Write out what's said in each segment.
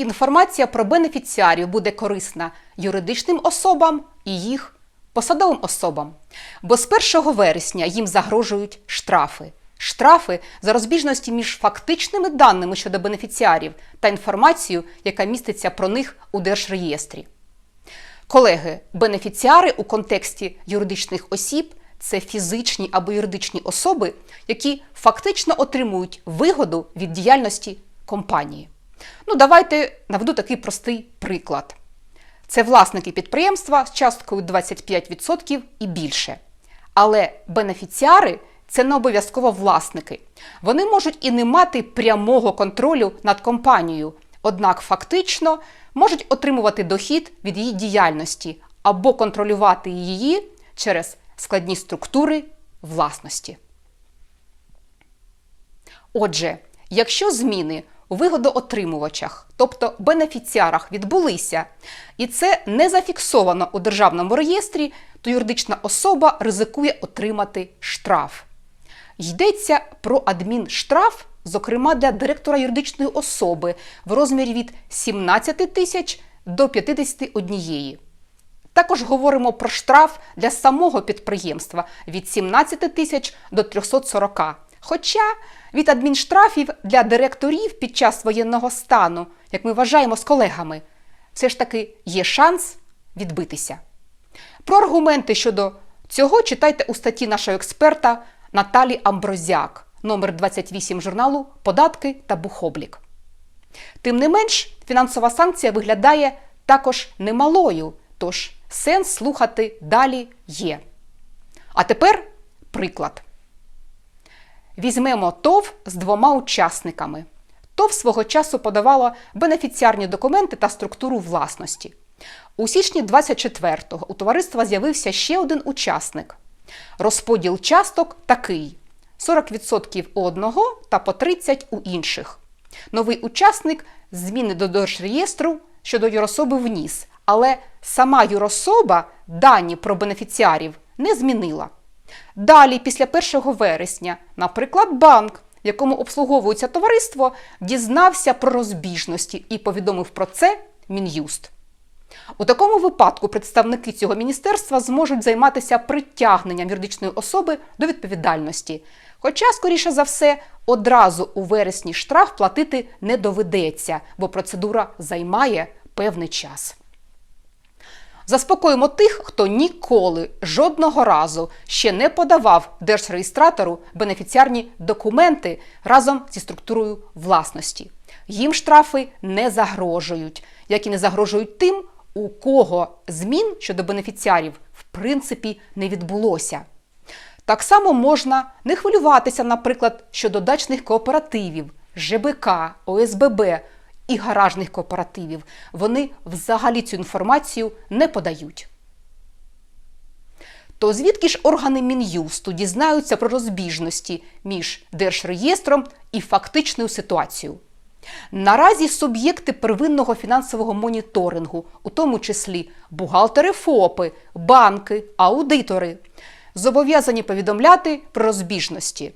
Інформація про бенефіціарів буде корисна юридичним особам і їх посадовим особам. Бо з 1 вересня їм загрожують штрафи. Штрафи за розбіжності між фактичними даними щодо бенефіціарів та інформацією, яка міститься про них у Держреєстрі. Колеги, бенефіціари у контексті юридичних осіб це фізичні або юридичні особи, які фактично отримують вигоду від діяльності компанії. Ну, давайте наведу такий простий приклад. Це власники підприємства з часткою 25% і більше. Але бенефіціари це не обов'язково власники. Вони можуть і не мати прямого контролю над компанією, однак фактично можуть отримувати дохід від її діяльності або контролювати її через складні структури власності. Отже, якщо зміни вигодоотримувачах, тобто бенефіціарах, відбулися, і це не зафіксовано у державному реєстрі, то юридична особа ризикує отримати штраф. Йдеться про адмінштраф, зокрема для директора юридичної особи в розмірі від 17 тисяч до 51. Також говоримо про штраф для самого підприємства від 17 тисяч до 340. Хоча від адмінштрафів для директорів під час воєнного стану, як ми вважаємо з колегами, все ж таки є шанс відбитися. Про аргументи щодо цього читайте у статті нашого експерта Наталі Амброзяк, номер 28 журналу Податки та бухоблік. Тим не менш, фінансова санкція виглядає також немалою, тож сенс слухати далі є. А тепер приклад. Візьмемо ТОВ з двома учасниками. ТОВ свого часу подавала бенефіціарні документи та структуру власності. У січні 24-го у товариства з'явився ще один учасник. Розподіл часток такий: 40% у одного та по 30% у інших. Новий учасник зміни до держреєстру щодо юрособи вніс, але сама юрособа дані про бенефіціарів не змінила. Далі, після 1 вересня, наприклад, банк, якому обслуговується товариство, дізнався про розбіжності і повідомив про це Мін'юст. У такому випадку представники цього міністерства зможуть займатися притягненням юридичної особи до відповідальності. Хоча, скоріше за все, одразу у вересні штраф платити не доведеться, бо процедура займає певний час. Заспокоїмо тих, хто ніколи жодного разу ще не подавав держреєстратору бенефіціарні документи разом зі структурою власності. Їм штрафи не загрожують, як і не загрожують тим, у кого змін щодо бенефіціарів в принципі не відбулося. Так само можна не хвилюватися, наприклад, щодо дачних кооперативів, ЖБК, ОСББ і гаражних кооперативів. Вони взагалі цю інформацію не подають. То звідки ж органи Мін'юсту дізнаються про розбіжності між Держреєстром і фактичною ситуацією? Наразі суб'єкти первинного фінансового моніторингу, у тому числі бухгалтери ФОПи, банки, аудитори, зобов'язані повідомляти про розбіжності.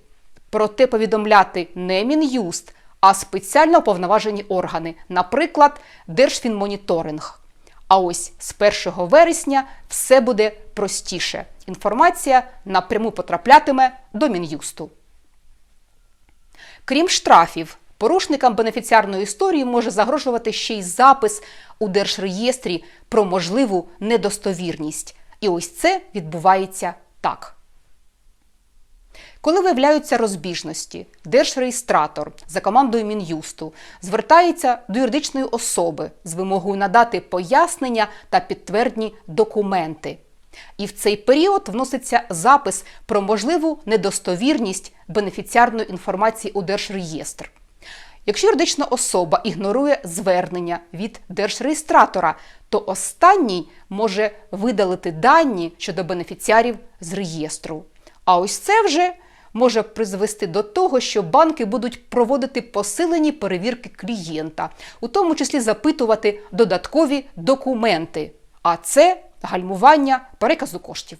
Проте повідомляти не Мін'юст, а спеціально уповноважені органи, наприклад, Держфінмоніторинг. А ось з 1 вересня все буде простіше. Інформація напряму потраплятиме до Мін'юсту. Крім штрафів, порушникам бенефіціарної історії може загрожувати ще й запис у Держреєстрі про можливу недостовірність. І ось це відбувається так. Коли виявляються розбіжності, держреєстратор за командою Мін'юсту звертається до юридичної особи з вимогою надати пояснення та підтвердні документи. І в цей період вноситься запис про можливу недостовірність бенефіціарної інформації у Держреєстр. Якщо юридична особа ігнорує звернення від держреєстратора, то останній може видалити дані щодо бенефіціарів з реєстру. А ось це вже може призвести до того, що банки будуть проводити посилені перевірки клієнта, у тому числі запитувати додаткові документи. А це гальмування переказу коштів.